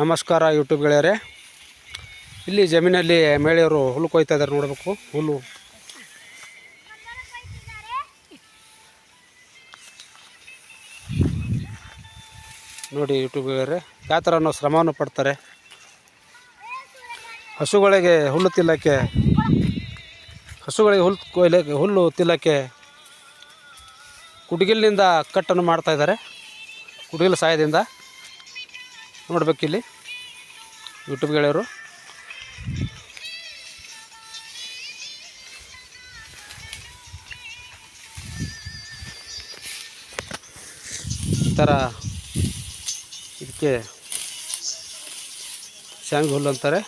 ನಮಸ್ಕಾರ ಯೂಟ್ಯೂಬ್ ಗೆಳೆಯರೆ. ಇಲ್ಲಿ ಜಮೀನಲ್ಲಿ ಮಹಿಳೆಯರು ಹುಲ್ಲು ಕೊಯ್ತಾ ಇದ್ದಾರೆ ನೋಡಬೇಕು, ಹುಲ್ಲು. ನೋಡಿ ಯೂಟ್ಯೂಬ್ ಗೆಳೆಯರೆ, ಯಾವ ಥರ ಅನ್ನೋ ಶ್ರಮವನ್ನು ಪಡ್ತಾರೆ. ಹಸುಗಳಿಗೆ ಹುಲ್ಲು ತಿಲ್ಲಕ್ಕೆ ಹಸುಗಳಿಗೆ ಹುಲ್ಲು ಕೊಯ್ಲಿಕ್ಕೆ ಹುಲ್ಲು ತಿಲ್ಲಕ್ಕೆ ಕುಡ್ಗಿಲಿನಿಂದ ಕಟ್ಟನ್ನು ಮಾಡ್ತಾಯಿದ್ದಾರೆ ಕುಡ್ಗಿಲ ಸಹಾಯದಿಂದ. ನೋಡ್ಬೇಕಿಲ್ಲಿ ಯೂಟ್ಯೂಬ್ ಗೆಳೆಯರು. ಈ ಥರ ಇದಕ್ಕೆ ಶಾಂಗ್ ಹುಲ್ಲು ಅಂತಾರೆ.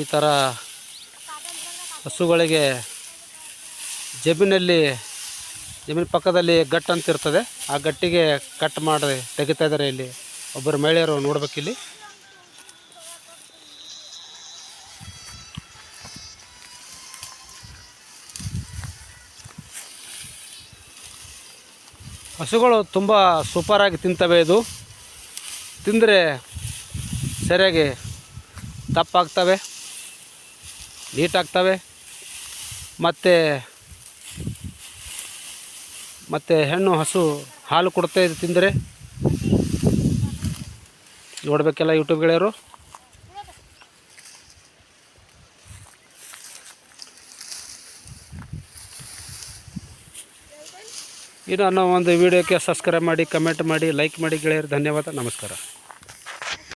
ಈ ಥರ ಹಸುಗಳಿಗೆ ಜಮೀನಲ್ಲಿ ಜಮೀನು ಪಕ್ಕದಲ್ಲಿ ಗಟ್ ಅಂತ ಇರ್ತದೆ. ಆ ಗಟ್ಟಿಗೆ ಕಟ್ ಮಾಡಿ ತೆಗಿತಾ ಇದ್ದಾರೆ ಇಲ್ಲಿ ಒಬ್ಬರು ಮಹಿಳೆಯರು ನೋಡ್ಬೇಕಿಲ್ಲಿ ಹಸುಗಳು ತುಂಬ ಸೂಪರಾಗಿ ತಿಂತವೆ ಇದು. ತಿಂದರೆ ಸರಿಯಾಗಿ ದಪ್ಪಾಗ್ತವೆ ನೀಟಾಗ್ತವೆ. ಮತ್ತು ಮತ್ತು ಹೆಣ್ಣು ಹಸು ಹಾಲು ಕೊಡ್ತಾ ಇದು ತಿಂದರೆ. ನೋಡಬೇಕೆಲ್ಲ ಯೂಟ್ಯೂಬ್ ಗೆಳೆಯರು. ಇದು ಅನ್ನೋ ಒಂದು ವಿಡಿಯೋಕ್ಕೆ ಸಬ್ಸ್ಕ್ರೈಬ್ ಮಾಡಿ ಕಮೆಂಟ್ ಮಾಡಿ ಲೈಕ್ ಮಾಡಿ ಗೆಳೆಯರು, ಧನ್ಯವಾದ, ನಮಸ್ಕಾರ.